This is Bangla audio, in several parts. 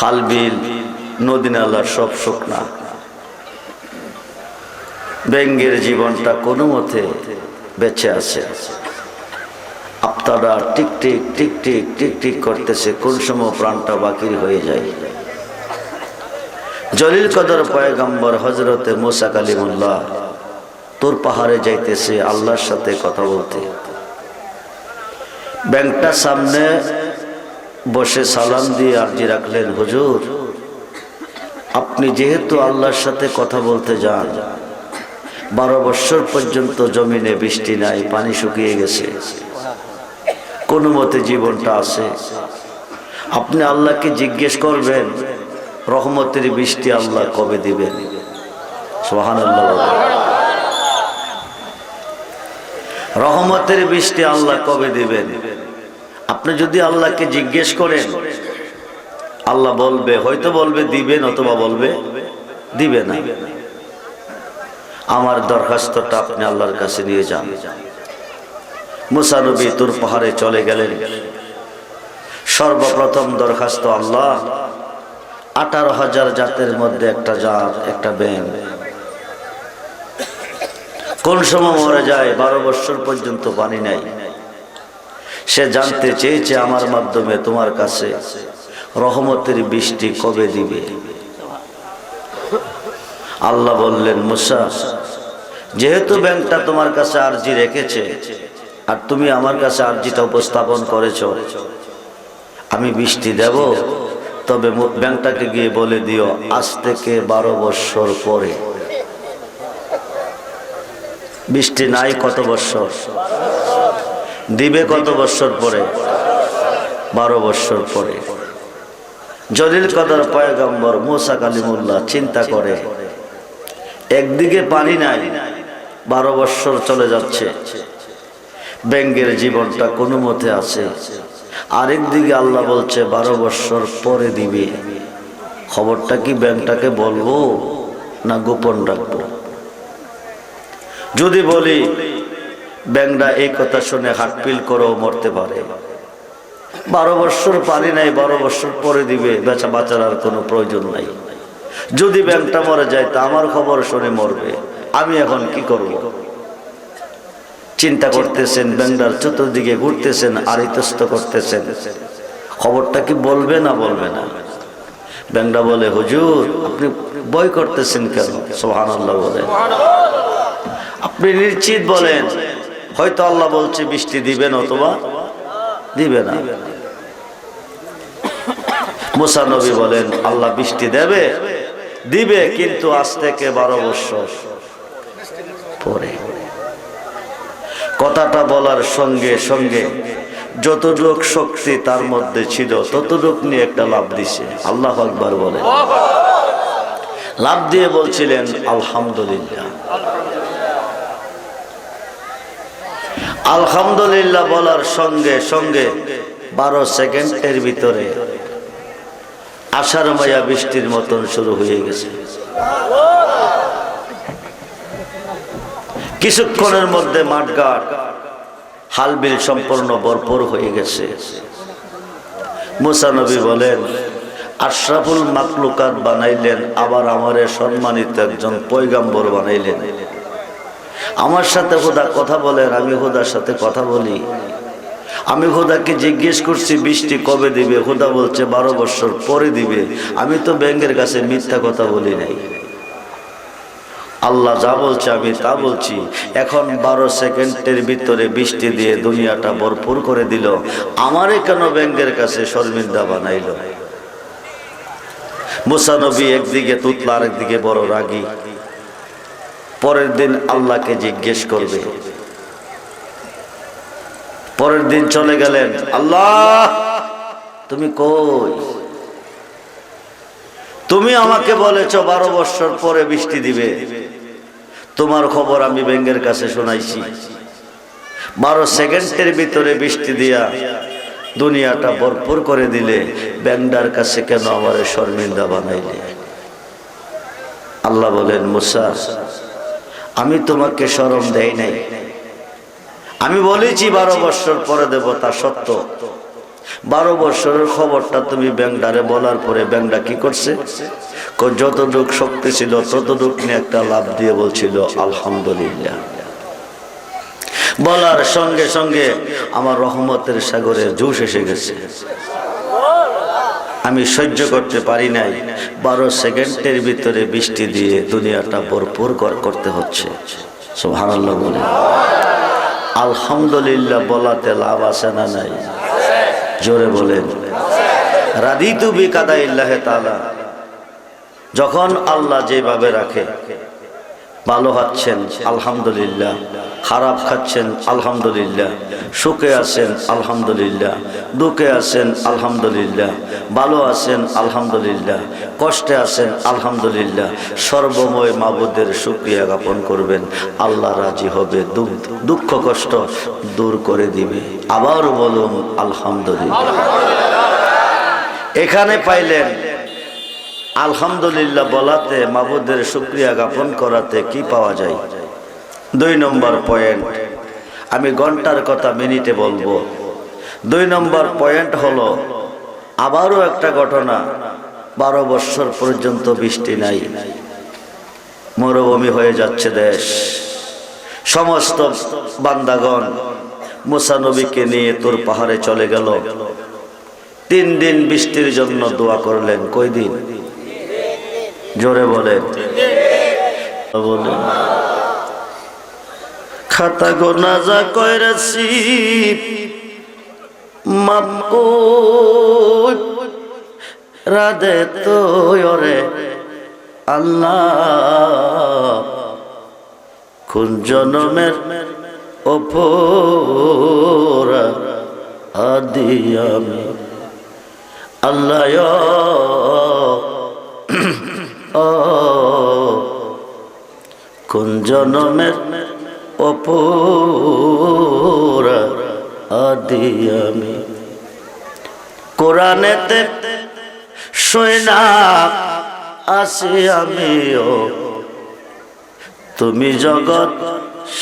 খাল বিল নদী নালার সব শুকনা। ব্যঙ্গের জীবনটা কোনো মতে বেঁচে আছে। আপনারা tick tick tick tick tick tick করতেছে, কোন সময় প্রাণটা বাকির হয়ে যায়। জলিল কদর পয়গম্বর হজরতে মোসা কালিমুল্লাহ তোর পাহাড়ে যাইতেছে আল্লাহর সাথে কথা বলতে। ব্যাংকটা সামনে বসে সালাম দিয়ে আর্জি রাখলেন, হুজুর, আপনি যেহেতু আল্লাহর সাথে কথা বলতে যান, বারো বৎসর পর্যন্ত জমিনে বৃষ্টি নাই, পানি শুকিয়ে গেছে। কোনো মতে জীবনটা আছে। আপনি আল্লাহকে জিজ্ঞেস করবেন, রহমতের বৃষ্টি আল্লাহ কবে দিবেন? সোহান রহমতের বৃষ্টি আল্লাহ কবে দিবেন? আপনি যদি আল্লাহকে জিজ্ঞেস করেন, আল্লাহ বলবে, হয়তো বলবে দিবেন অথবা বলবে, দিবে না। আমার দরখাস্তটা আপনি আল্লাহর কাছে নিয়ে যান। মুসানবী তুর পাহাড়ে চলে গেলেন। সর্বপ্রথম দরখাস্ত আল্লাহ, আঠারো হাজার জাতের মধ্যে একটা জাত, একটা ব্যাং কোন সময় মরে যায়, বারো বছর পর্যন্ত পানি নাই। সে জানতে চেয়েছে আমার মাধ্যমে তোমার কাছে রহমতের বৃষ্টি কবে দিবে। আল্লাহ বললেন, মুসা, যেহেতু ব্যাংকটা তোমার কাছে আর্জি রেখেছে আর তুমি আমার কাছে আর্জিটা উপস্থাপন করেছ, আমি বৃষ্টি দেব। তবে ব্যাংকটাকে গিয়ে বলে দিও, আজ থেকে বারো বৎসর পরে। বৃষ্টি নাই কত বৎসর? দিবে কত বৎসর পরে? বারো বৎসর পরে। জলিল কদর পয়গম্বর মোসা কালিমুল্লাহ চিন্তা করে, একদিকে পানি নাই, বারো বৎসর চলে যাচ্ছে। ব্যাঙ্গের জীবনটা কোনো মতে আছে। আরেক দিকে আল্লাহ বলছে, বারো বৎসর পরে দিবে। খবরটা কি ব্যাংকটাকে বলব না গোপন রাখব? যদি বলি ব্যাংকটা এই কথা শুনে হাটপিল করেও মরতে পারে। বারো বৎসর পানি নাই, বারো বৎসর পরে দিবে, বেচা বাঁচার আর কোনো প্রয়োজন নাই। যদি ব্যাংকটা মরে যায়, তা আমার খবর শুনে মরবে। আমি এখন কি করব? চিন্তা করতেছেন ব্যাংকটার চতুর্দিকে ঘুরতেছেন আর ইতস্ত করতেছেন। খবরটা কি বলবে না বলবে না? ব্যাংকটা বলে, হুজুর, আপনি বই করতেছেন কেন? সোহান আল্লাহ বলে। আপনি নিশ্চিত বলেন হয়তো আল্লাহ বলছে বৃষ্টি দিবেন অথবা দিবে না। মুসা নবী বলেন আল্লাহ বৃষ্টি দেবে দিবে কিন্তু আজ থেকে বারো বছর পরে। কথাটা বলার সঙ্গে সঙ্গে যতটুক শক্তি তার মধ্যে ছিল ততটুক নিয়ে একটা লাভ দিছে। আল্লাহ আকবার বলে। লাভ দিয়ে বলছিলেন আলহামদুলিল্লাহ। আলহামদুলিল্লাহ বলার সঙ্গে সঙ্গে বারো সেকেন্ডের ভিতরে আষাঢ় মায়া বৃষ্টির মতন শুরু হয়ে গেছে। কিছুক্ষণের মধ্যে মাঠঘাট, হালবিল সম্পূর্ণ ভরপুর হয়ে গেছে। মুসানবী বলেন, আশরাফুল মাকলুকাত বানাইলেন, আবার আমারে সম্মানিত একজন পৈগাম্বর বানাইলেন। আমার সাথে হুদা কথা বলেন, আমি হুদার সাথে কথা বলি। আমি হুদাকে জিজ্ঞেস করছি, বৃষ্টি কবে দিবে? হুদা বলছে, বারো বছর পরে দিবে। আমি তো ব্যাংকের কাছে মিথ্যা কথা বলি নাই। আল্লাহ যা বলছে, আমি তা বলছি। এখন বারো সেকেন্ডের ভিতরে বৃষ্টি দিয়ে দুনিয়াটা ভরপুর করে দিল। আমারে কেন ব্যাংকের কাছে শর্মিন্দা বানাইল? মুসানবী একদিকে তুতলা, আরেকদিকে বড় রাগী। পরের দিন আল্লাহকে জিজ্ঞেস করবে। পরের দিন চলে গেলেন, আল্লাহ, তুমি কই? তুমি আমাকে বলেছ বারো বছর পরে বৃষ্টি দিবে। তোমার খবর আমি ব্যাংকের কাছে শোনাইছি। বারো সেকেন্ডের ভিতরে বৃষ্টি দিয়া দুনিয়াটা ভরপুর করে দিলে ব্যাংডার কাছে কেন আমার শর্মিন্দা বানাইলে? আল্লাহ বলেন, মুসা আমি তোমাকে স্মরণ দেই নাই। আমি বলেছি বারো বছর পরে দেব তা সত্য। বারো বছরের খবরটা তুমি ব্যাংকডারে বলার পরে ব্যাংকটা কি করছে? যতটুক শক্তি ছিল, ততটুক নিয়ে একটা লাভ দিয়ে বলছিল, আলহামদুলিল্লাহ। বলার সঙ্গে সঙ্গে আমার রহমতের সাগরে জুস এসে গেছে। আমি সহ্য করতে পারি নাই। বারো সেকেন্ডের ভিতরে বৃষ্টি দিয়ে দুনিয়াটা ভরপুর করতে হচ্ছে। বলে। আলহামদুলিল্লাহ বলাতে লাভ আছে না নাই? জোরে বলেন। রাদিতু বি কাদাইল্লাহ তাআলা। যখন আল্লাহ যেভাবে রাখে, ভালো হচ্ছেন আলহামদুলিল্লাহ। খারাপ খাচ্ছেন, আলহামদুলিল্লাহ। সুখে আছেন, আলহামদুলিল্লাহ। দুঃখে আছেন, আলহামদুলিল্লাহ। ভালো আছেন, আলহামদুলিল্লাহ। কষ্টে আছেন, আলহামদুলিল্লাহ। সর্বময় মাবুদের সুক্রিয়া জ্ঞাপন করবেন। আল্লাহ রাজি হবে, দুঃখ কষ্ট দূর করে দিবে। আবার বলুন, আলহামদুলিল্লাহ। এখানে পাইলেন, আলহামদুলিল্লাহ বলাতে, মাবুদের শুক্রিয়া জ্ঞাপন করাতে কি পাওয়া যায়? দুই নম্বর পয়েন্ট আমি ঘণ্টার কথা মিনিটে বলব। দুই নম্বর পয়েন্ট হলো, আবারও একটা ঘটনা, বারো বৎসর পর্যন্ত বৃষ্টি নাই। মরুভূমি হয়ে যাচ্ছে দেশ। সমস্ত বান্দাগণ মুসানবীকে নিয়ে তোর পাহাড়ে চলে গেল। তিন দিন বৃষ্টির জন্য দোয়া করলেন। কই দিন জোরে বলেন। বলেন। খাতা গোনা যা কইরাছি মাপ রাধে তো ওরে আল্লাহ, কোন জনমের ওপর আদি আমি। আল্লাহ, কোন জনমের অপর আদি আমি। কোরআনেতে সৈনা আসি আমিও। তুমি জগৎ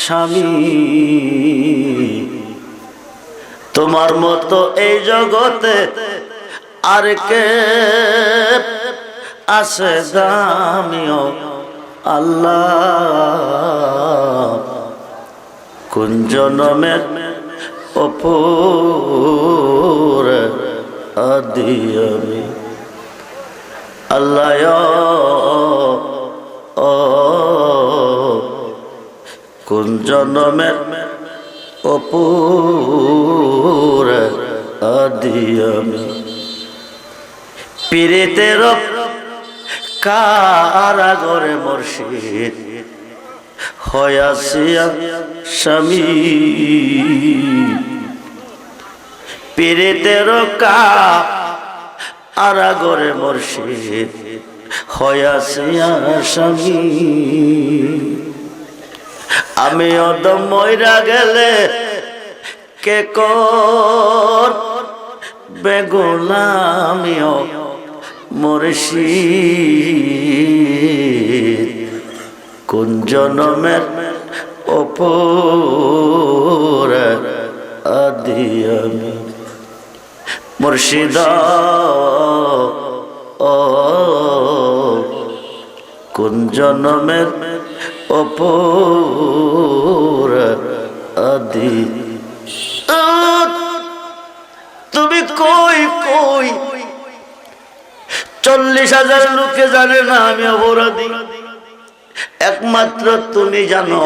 স্বামী। তোমার মতো এই জগতে আর কে আছে দামিও। আল্লাহ কোন জনমের অপুর আদি আমি। আল্লাহ কোন জনমের অপুর আদি আমি। পীড়িতের কারাগরে মুর্শিদ হয়াসিয়া স্বামী। পীড়িতের কারাগরে মুর্শিদ হয়াসিয়া স্বামী। আমি অদম ময়রা গেলে কে কর? বেগুলামিও মুর্শিদ। কোন জনমের অপর আদি আমি। মুর্শিদ কোন জনমের অপর আদি? তুমি কই কই? চল্লিশ হাজার লোকে জানে না আমি অপরাধী। একমাত্র তুমি জানো।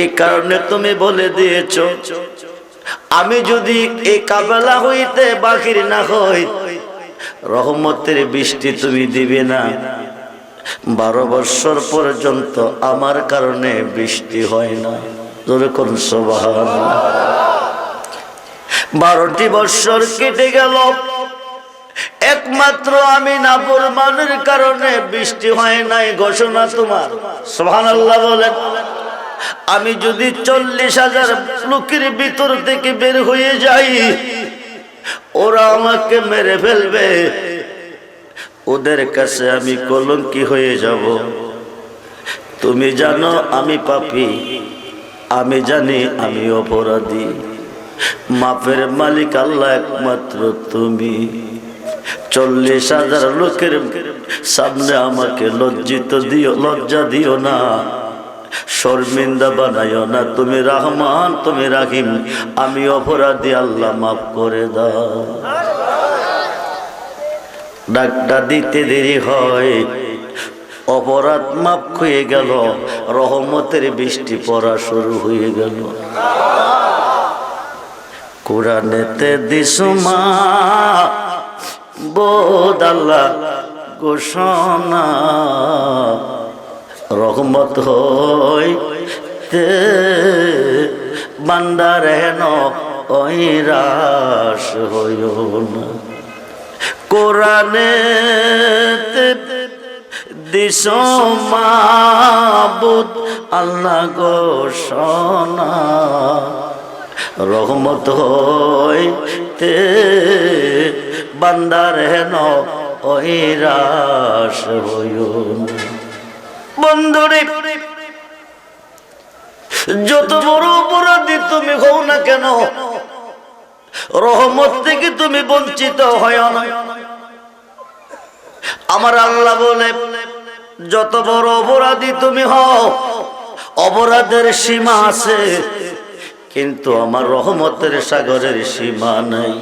এই কারণে তুমি বলে দিয়েছ, আমি যদি এই কাবেলা হইতে বাকির না হই, রহমতের বৃষ্টি তুমি দিবে না। বারো বৎসর পর্যন্ত আমার কারণে বৃষ্টি হয় না। যেরকম সবাহ বারোটি বৎসর কেটে গেল। একমাত্র আমি নাপুর মানের কারণে বৃষ্টি হয় নাই, ঘোষণা তোমার। সোহান আল্লাহ বলেন। আমি যদি চল্লিশ হাজার লোকের ভিতর থেকে বের হয়ে যাই, ওরা আমাকে মেরে ফেলবে। ওদের কাছে আমি কলঙ্কি হয়ে যাব। তুমি জানো আমি পাপি, আমি জানি আমি অপরাধী। মাপের মালিক আল্লাহ একমাত্র তুমি। চল্লিশ হাজার লোকের সামনে আমাকে লজ্জিত দিও, লজ্জা দিও না। শর্মিন্দা বানাইও না, তুমি রহমান, তুমি রাহিম। আমি অপরাধী, আল্লাহ মাফ করে দাও। ডাকটা দিতে দেরি হয়। অপরাধ মাপ হয়ে গেল, রহমতের বৃষ্টি পড়া শুরু হয়ে গেল। কোরআনেতে দিসুমা বোধ আল্লাহ ঘোষণা। রহমত হই তে বান্দার হেন ঐরাস হইও না কোরআনে দিসমাবুদ আল্লাহ ঘোষণা রহমত হইতে বান্দার হেন ঐরাস হইও না। বন্ধুরে, যত বড় অপরাধী তুমি হও না কেন, রহমত থেকে তুমি বঞ্চিত হয় না। আমার আল্লাহ বলে, যত বড় অপরাধী তুমি হও, অপরাধের সীমা আছে, কিন্তু আমার রহমতের সাগরের সীমা নাই।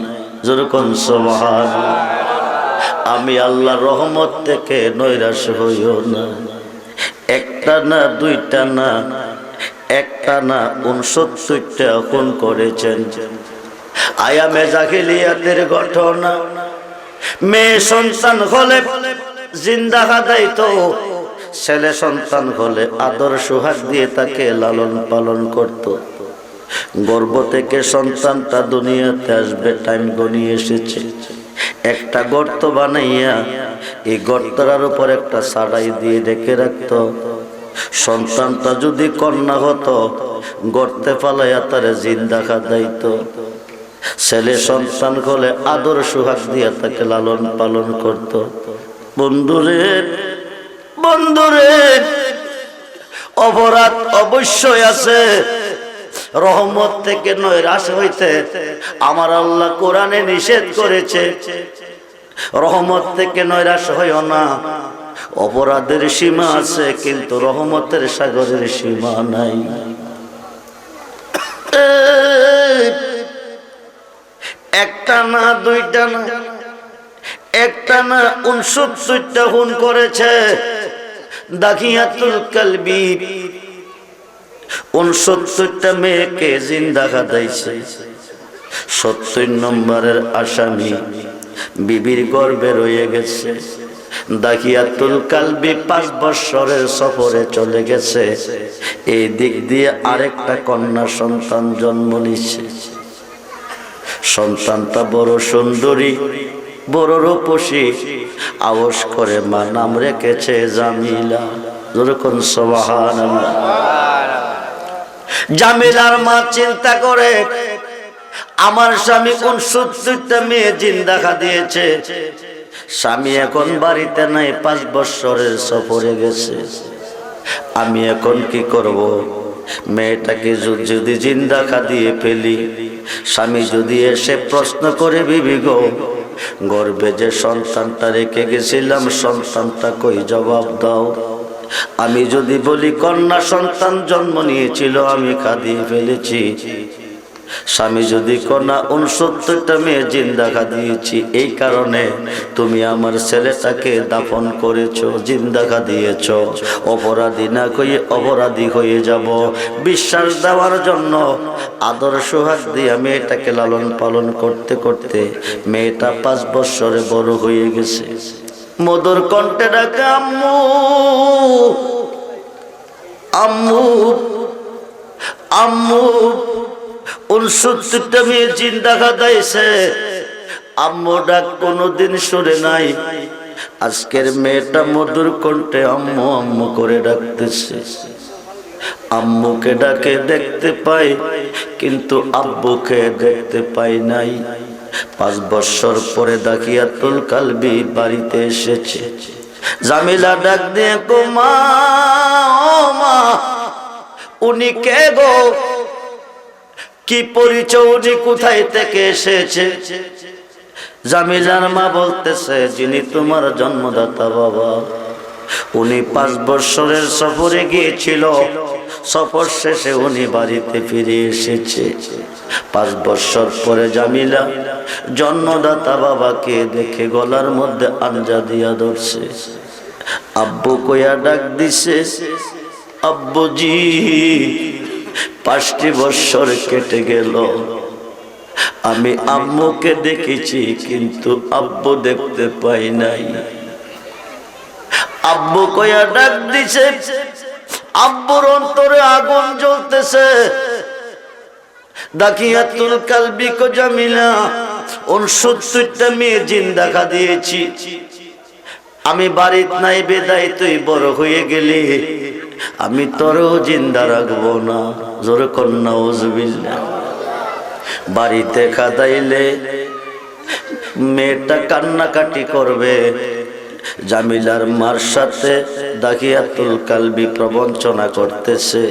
আমি আল্লাহ রহমত থেকে নৈরাশ হইও না। একটা না, দুইটা না, একটা না, উনসত্তরটা খুন করেছেন। আয়ামে জাহিলিয়াতের ঘটনা। মেয়ে সন্তান হলে জিন্দা হাদাই তো, ছেলে সন্তান হলে আদর সোহাগ দিয়ে তাকে লালন পালন করত। গর্ব থেকে সন্তানটা দুনিয়াতে আসবে, টাইম গনিয়ে এসেছে। একটা গর্ত বানাইয়া এই গর্তটার উপর একটা সাড়াই দিয়ে রেখে রাখতো। সন্তানটা যদি কন্যা হতো, গর্তে পালাইয়া তারে জিন্দা খাদাইতো। ছেলে সন্তান হলে আদর সুহাগ দিয়ে তাকে লালন পালন করত। বন্ধুরে বন্ধুরে, অপরাধ অবশ্যই আছে। রহমত থেকে নৈরাশ হইতে আমার আল্লাহ কোরআনে নিষেধ করেছে। রহমত থেকে নৈরাশ হইও না। অপরাধের সীমা আছে, কিন্তু রহমতের সাগরের সীমা নাই। একটা না, দুইটা না, একটা না, উনসত্তরটা খুন করেছে দাখিয়াতুল কালবি। উনসত্তরটা মেয়েকে জিন্দা খাদাইছে। সত্তর নম্বরের আসামি। বিবির গর্বে রয়ে গেছে। দাকিয়াতুল কালবি পাঁচ বৎসরের সফরে চলে গেছে। এই দিক দিয়ে আরেকটা কন্যা সন্তান জন্ম নিচ্ছে সন্তানটা বড় সুন্দরী, বড় রূপসী আওস করে মা নাম রেখেছে জামিলা। যেরকম সবাহান জামিলার মা চিন্তা করে আমার স্বামী কোন সত্তরটা মেয়ে জিন্দাখা দিয়েছে? স্বামী এখন বাড়িতে নাই, পাঁচ বৎসরের সফরে গেছে। আমি এখন কি করব? মেয়েটাকে যদি জিন্দাখা দিয়ে ফেলি, স্বামী যদি এসে প্রশ্ন করে, বিবি গো, গর্বে যে সন্তানটা রেখে গেছিলাম, সন্তানটা কই জবাব দাও? আমি যদি বলি, কন্যা সন্তান জন্ম নিয়েছিল, আমি খাদিয়ে ফেলেছি। স্বামী যদি কন্যা উনসত্তরটা মেয়ে জিন্দাখা দিয়েছি এই কারণে তুমি আমার ছেলেটাকে দাফন করেছ জিন্দাখা দিয়েছ অপরাধী না হয়ে অপরাধী হয়ে যাব। বিশ্বাস দেওয়ার জন্য আদর সোহাগ দিয়ে মেয়েটাকে লালন পালন করতে করতে মেয়েটা পাঁচ বছরে বড় হয়ে গেছে। মধুর কণ্ঠে ডাকা, আম্মু আম্মু আম্মু উনসত্তরটা মেয়ে চিন্তা খাতাইছে আম্মু ডাক কোনোদিন সরে নাই। আজকের মেয়েটা মধুর কণ্ঠে আম্মু আম্মু করে ডাকতেছে। আম্মুকে ডাকে দেখতে পাই, কিন্তু আব্বুকে দেখতে পাই নাই। পাঁচ বছর পরে দাকিয়াতুল কালবি বাড়িতে এসেছে। জামিলা ডাক দিয়ে, গো মা, উনি কে গো? কি পরিচয় উনি কোথায় থেকে এসেছে? জামিলার মা বলতেছে, যিনি তোমার জন্মদাতা বাবা, উনি পাঁচ বৎসরের সফরে গিয়েছিল। সফর শেষে উনি বাড়িতে ফিরে এসেছে। পাঁচ বৎসর পরে জামিলা জন্মদাতা বাবাকে দেখে গলার মধ্যে আঞ্জা দিয়া ধরছে। আব্বু কয়া ডাক দিছে, আব্বুজি পাঁচটি বৎসর কেটে গেল। আমি আম্মুকে দেখেছি, কিন্তু আব্বু দেখতে পাই নাই। আব্বু কয়া, ডাক দিছে। আব্বুর অন্তরে আগুন জ্বলতেছে। দাকিয়াতুল কালবি জামিলা উনসত্তরটা মেয়ে জিন দেখা দিয়েছি। আমি বাড়িত নাই বেদায় তুই বড় হয়ে গেলি। আমি তোরও জিন্দা রাখব না। জোর কন্যা ওজবিল্লা বাড়িতে খাদাইলে মেয়েটা কান্নাকাটি করবে। জামিলার মার সাথে দাকিয়াতুল কালবি প্রবঞ্চনা করতেছে।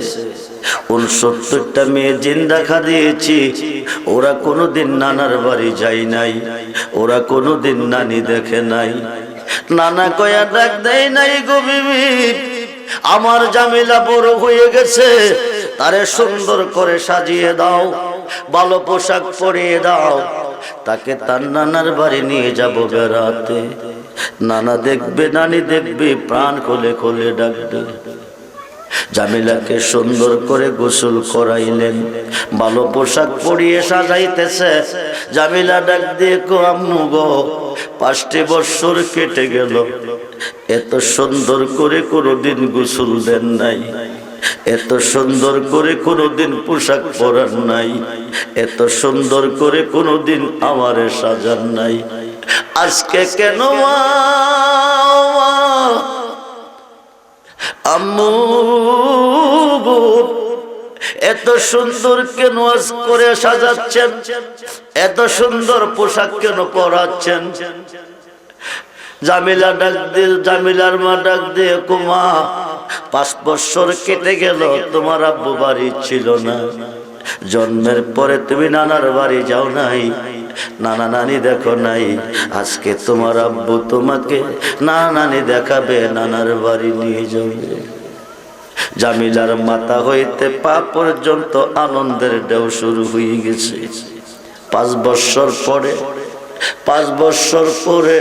উনসত্তরটা মেয়ে জিন্দা খা দিয়েছি ওরা কোনোদিন নানার বাড়ি যায় নাই। ওরা কোনোদিন নানি দেখে নাই। নানা কয়া ডাক দেয় নাই গো আমার জামিলা বড় হয়ে গেছে। তারে সুন্দর করে সাজিয়ে দাও, ভালো পোশাক পরিয়ে দাও। তাকে তার নানার বাড়ি নিয়ে যাব বেড়াতে। নানা দেখবে, নানি দেখবে, প্রাণ খোলে খোলে ডাকবে। জামিলাকে সুন্দর করে গোসল করাইলেন। ভালো পোশাক পরিয়ে সাজাইতেছে। জামিলা ডাক দিয়ে কো, আম্মু গো, পাঁচটি বৎসর কেটে গেল। এত সুন্দর করে কোনোদিন গোসল দেন নাই। এত সুন্দর করে কোনোদিন পোশাক পরার নাই। এত সুন্দর করে কোনোদিন আমারে সাজার নাই। আজকে কেন মা আম্মু, এত সুন্দর কেন করে সাজাচ্ছেন? এত সুন্দর পোশাক কেন পরাচ্ছেন? জামিলা ডাক দিয়ে, জামিলার মা ডাক দিয়ে, কুমা, পাঁচ বছর কেটে গেল, তোমার আব্বু বাড়ি ছিল না। জন্মের পরে তুমি নানার বাড়ি যাও নাই। নানা নানি দেখো নাই। আজকে তোমার আব্বু তোমাকে নানা নানি দেখাবে নানার বাড়ি নিয়ে যাবে। জামিলার মাথা হইতে পা পর্যন্ত আনন্দের ঢেউ শুরু হয়ে গেছে। পাঁচ বছর পরে, পাঁচ বছর পরে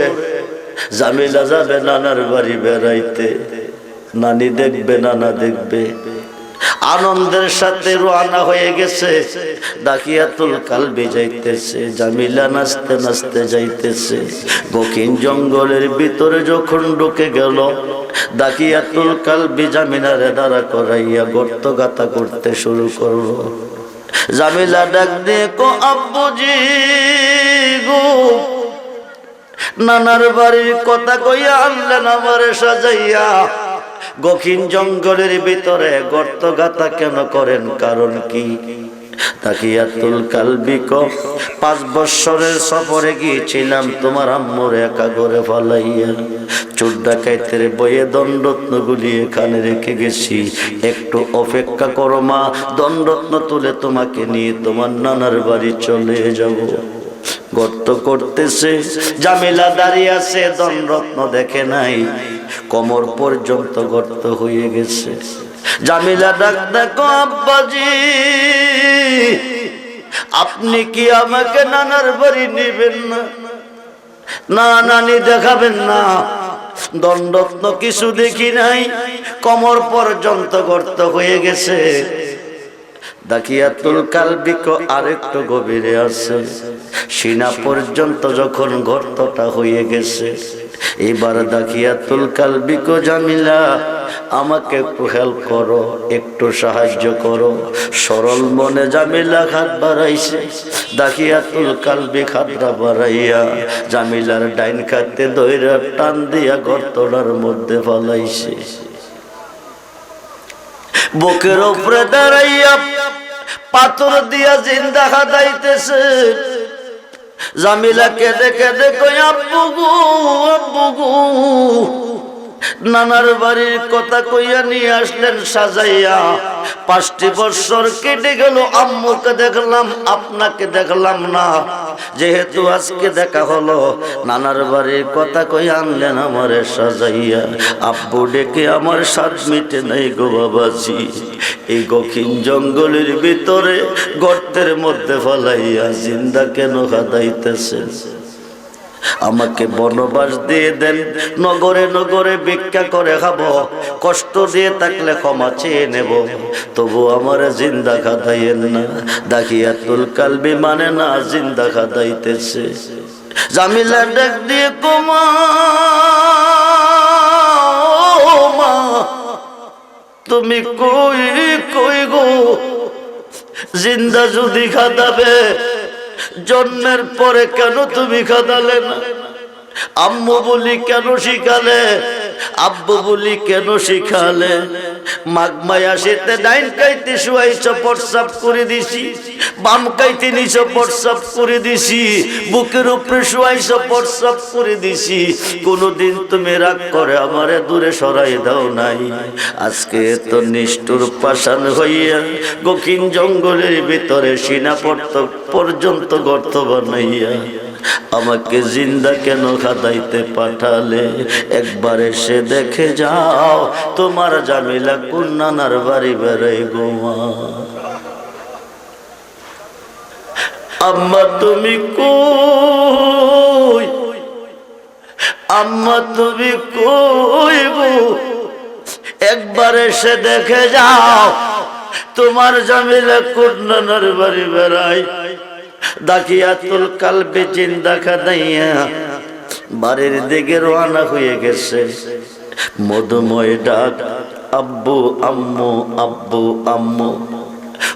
জামিলা যাবে নানার বাড়ি বেড়াইতে। নানি দেখবে, নানা দেখবে। আনন্দের সাথে রোয়ানা হয়ে গেছে। দাকিয়াতুল কালবি যাইতেছে, জামিলা নাচতে নাচতে যাইতেছে। গকিন জঙ্গলের ভিতরে যখন ঢুকে গেল, দাকিয়াতুল কালবি জামিনারে দাঁড়া করাইয়া গর্ত গাতা করতে শুরু করল। জামিলা ডাক দিয়ে, কো আব্বুজি গো, নানার বাড়ির কথা কইয়া আনলেন আমার সাজাইয়া। গখিন জঙ্গলের ভিতরে গর্ত গাতা কেন করেন? কারণ কি? পাঁচ বৎসরের গিয়েছিলাম তোমার বইয়ে এখানে রেখে গেছি। একটু অপেক্ষা করো মা, দণ্ডরত্ন তুলে তোমাকে নিয়ে তোমার নানার বাড়ি চলে যাব। গর্ত করতেছে, জামিলা দাঁড়িয়ে আছে, দণ্ডরত্ন দেখে নাই। কমর পর্যন্ত গর্ত হয়ে গেছে। জামিলা ডাক, দেখো আব্বাজি, আপনি কি আমাকে নানার বাড়ি নেবেন না? না, নানি দেখাবেন না। দণ্ডত্ন কিছু দেখি নাই। কমর পর্যন্ত গর্ত হয়ে গেছে। দাকিয়াতুল কালবিক আরেকটু গভীরে আছে। সিনা পর্যন্ত যখন গর্তটা হয়ে গেছে এবার দাকিয়াতুল কালবিক জামিলা, আমাকে একটু হেল্প করো, একটু সাহায্য করো। সরল মনে জামিলা খাত বাড়াইছে দাকিয়াতুল কালবি খাতরা বাড়াইয়া, জামিলার ডাইন খাতে দইরা টান দিয়া গর্তটার মধ্যে ফলাইছে। বুকের উপরে দাঁড়াইয়া পাথর দিয়া জিন্দা খাদাইতেছে জামিলা কেঁদে কেঁদে কই, আব্বু গো, আব্বু নানার বাড়ির কথা কইয়া নিয়ে আসলেন সাজাইয়া। পাঁচটি বছর কেটে গেল, আম্মুকে দেখলাম, আপনাকে দেখলাম না। যেহেতু আজকে দেখা হলো, নানার বাড়ির কথা কইয়া আনলেন আমারে সাজাইয়া। আব্বু ডেকে, আমার স্বাদ মিটে নাই গো বাবাজি। এই গখিন জঙ্গলের ভিতরে গর্তের মধ্যে ফলাইয়া জিন্দা কেন খাদাইতেছে? আমাকে বনবাস দিয়ে দেন, নগরে নগরে ভিক্ষা করে খাব, কষ্ট দিয়ে থাকলে ক্ষমা চেয়ে নেব, তবু আমার জিন্দা খাদাইয়েন না। দাখিয়াতুল কালবি মানে না জিন্দা খাদাইতেছে। জামিলা ডাক দিয়ে কমা তুমি কই কই গো? জিন্দা যদি খাদাবে জন্মের পরে কেন তুমি খাদালে না? আম্মু বলি কেন শিখালে? আব্বু বলি কেন শিখালে? মাঘ মায়া সেতে ডাইন কাইতে শুয়াইছ পরসাপ করে দিছি। বাম কাইতে নিছ প্রসাব করে দিছি, বুকের উপরে শুয়াইছ প্রসাব করে দিছি। কোনদিন তুমি রাগ করে আমারে দূরে সরাই দাও নাই। আজকে তো নিষ্ঠুর পাষাণ হইয়া গকিন জঙ্গলের ভিতরে সিনা পর্যন্ত গর্ত বানাইয়া আমাকে জিন্দা কেন খাদাইতে পাঠালে? একবার এসে দেখে যাও, তোমার জামিলা কুন্নানার বাড়ি বেড়াই গোমা আম্মা, তুমি কই? আম্মা, তুমি কই গো? একবার এসে দেখে যাও, তোমার জামিলা কুন্নানার বাড়ি বেড়াই। দাকিয়াতুল কালবে জিন্দা খাদাইয়া বাড়ির দিকে রওনা হয়ে গেছে। মধুময় ডাক, আব্বু, আম্মু আব্বু, আম্মু।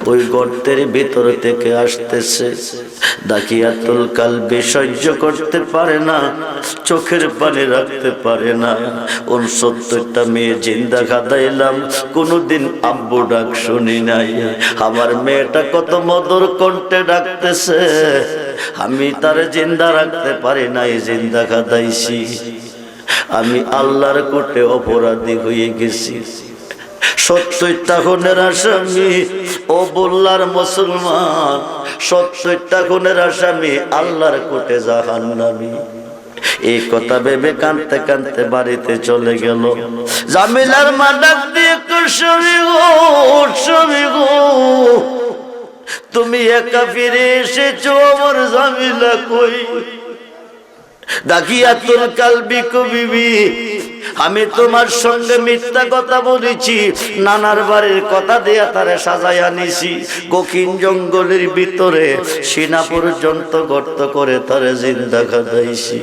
ওই গর্তের ভিতর থেকে আসতেছে। দাকিয়াতুল কালবে সহ্য করতে পারে না, চোখের পানি রাখতে পারে না। উনসত্তরটা মেয়ে জিন্দা খাদাইলাম, কোনোদিন আব্বু ডাক শুনি নাই। আমার মেয়েটা কত মধুর কণ্ঠে ডাকতেছে। আমি তার জিন্দা রাখতে পারি নাই, জিন্দা খাদাইছি। আমি আল্লাহর কোটে অপরাধী হয়ে গেছি। সত্তরটা খুনের আসামি ও বললার মুসলমান। সত্তরটা খুনের আসামি, আল্লাহর কোটে জাহান নামি। এই কথা ভেবে কানতে কানতে বাড়িতে চলে গেল। জামিলার মা ডাক দিয়ে তুমি একা ফিরে এসেছ, আমার জামিলা কই? দাকিয়া তোর কালবি কবিবি আমি তোমার সঙ্গে মিথ্যা কথা বলেছি, নানার বাড়ির কথা দেয়া তারে সাজায় আনিছি কোকিন জঙ্গলের ভিতরে সিনা পর্যন্ত গর্ত করে তারে জিন্দা খাদাইছি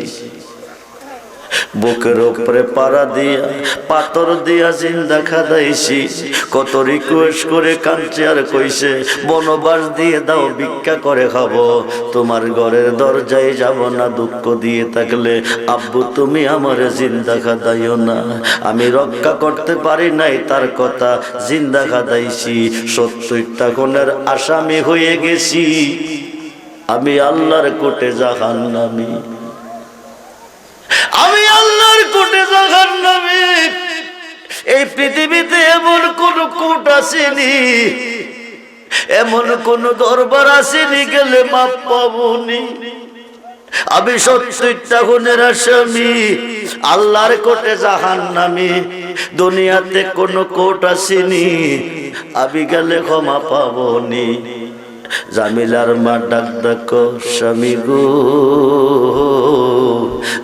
বুকের উপরে পাড়া দিয়া, পাথর দিয়া জিন্দা খাদাইছি। কত রিকোয়েস্ট করে কাঁদছে আর কইছে, বনবাস দিয়ে দাও, ভিক্ষা করে খাব। তোমার ঘরের দরজায় যাব না, দুঃখ দিয়ে থাকলে, আব্বু তুমি আমারে জিন্দা খাদাইও না। আমি রক্ষা করতে পারি নাই তার কথা, জিন্দা খাদাইছি। সত্তরটা কোণের আসামি হয়ে গেছি। আমি আল্লাহর কোটে জাহান নামি আমি আল্লাহর কোটে জাহান নামি। এই পৃথিবীতে এমন কোন কোট আসেনি। এমন কোন দরবার আসেনি, গেলে মাপ পাবনি। আমি সত্যিটা গুণের আসামি, আল্লাহর কোটে জাহান নামি। দুনিয়াতে কোন কোট আসেনি, আমি গেলে ক্ষমা পাবনি। জামিলার মা ডাক ডাক, স্বামী গো।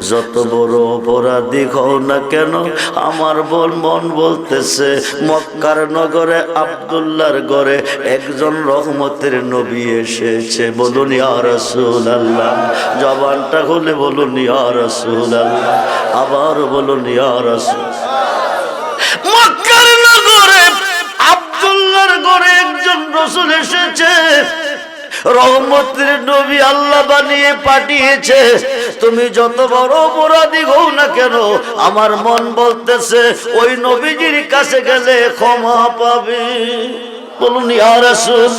যত বড় অপরাধী হও না কেন, আমার বল মন বলতেছে, মক্কার নগরে আবদুল্লার ঘরে একজন রহমতের নবী এসেছে। বলুন, ইয়া রাসূল আল্লাহ জবানটা হলে বলুন, ইয়া রাসূল আল্লাহ আবার বলুন, ইয়া রাসূল মক্কার নগরে আবদুল্লার ঘরে একজন রসুল এসেছে। রহমতের নবী আল্লাহ বানিয়ে পাঠিয়েছে। তুমি যত বড় অপরাধী হও না কেন, আমার মন বলতেছে, ওই নবীজির কাছে গেলে ক্ষমা পাবে। বলুন ইয়ার রাসূল